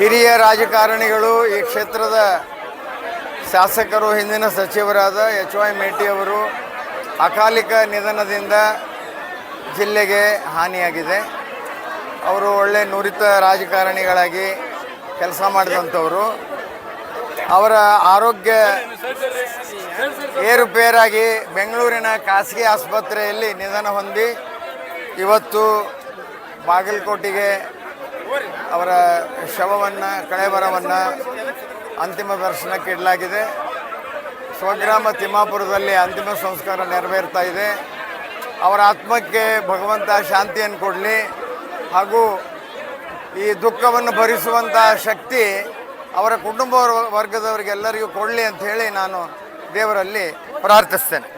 ಹಿರಿಯ ರಾಜಕಾರಣಿಗಳು ಈ ಕ್ಷೇತ್ರದ ಶಾಸಕರು, ಹಿಂದಿನ ಸಚಿವರಾದ ಎಚ್ ವೈ ಮೇಟಿ ಅವರು ಅಕಾಲಿಕ ನಿಧನದಿಂದ ಜಿಲ್ಲೆಗೆ ಹಾನಿಯಾಗಿದೆ. ಅವರು ಒಳ್ಳೆ ನುರಿತ ರಾಜಕಾರಣಿಗಳಾಗಿ ಕೆಲಸ ಮಾಡಿದಂಥವರು. ಅವರ ಆರೋಗ್ಯ ಏರುಪೇರಾಗಿ ಬೆಂಗಳೂರಿನ ಖಾಸಗಿ ಆಸ್ಪತ್ರೆಯಲ್ಲಿ ನಿಧನ ಹೊಂದಿ ಇವತ್ತು ಬಾಗಲಕೋಟೆಗೆ ಅವರ ಶವವನ್ನು, ಕಳೆಬರವನ್ನು ಅಂತಿಮ ದರ್ಶನಕ್ಕೆ ಇಡಲಾಗಿದೆ. ಸ್ವಗ್ರಾಮ ತಿಮ್ಮಾಪುರದಲ್ಲಿ ಅಂತಿಮ ಸಂಸ್ಕಾರ ನೆರವೇರ್ತಾ ಇದೆ. ಅವರ ಆತ್ಮಕ್ಕೆ ಭಗವಂತ ಶಾಂತಿಯನ್ನು ಕೊಡಲಿ. ಹಾಗೂ ಈ ದುಃಖವನ್ನು ಭರಿಸುವಂಥ ಶಕ್ತಿ ಅವರ ಕುಟುಂಬ ವರ್ಗದವರಿಗೆಲ್ಲರಿಗೂ ಕೊಡಲಿ ಅಂತ ಹೇಳಿ ನಾನು ದೇವರಲ್ಲಿ ಪ್ರಾರ್ಥಿಸ್ತೇನೆ.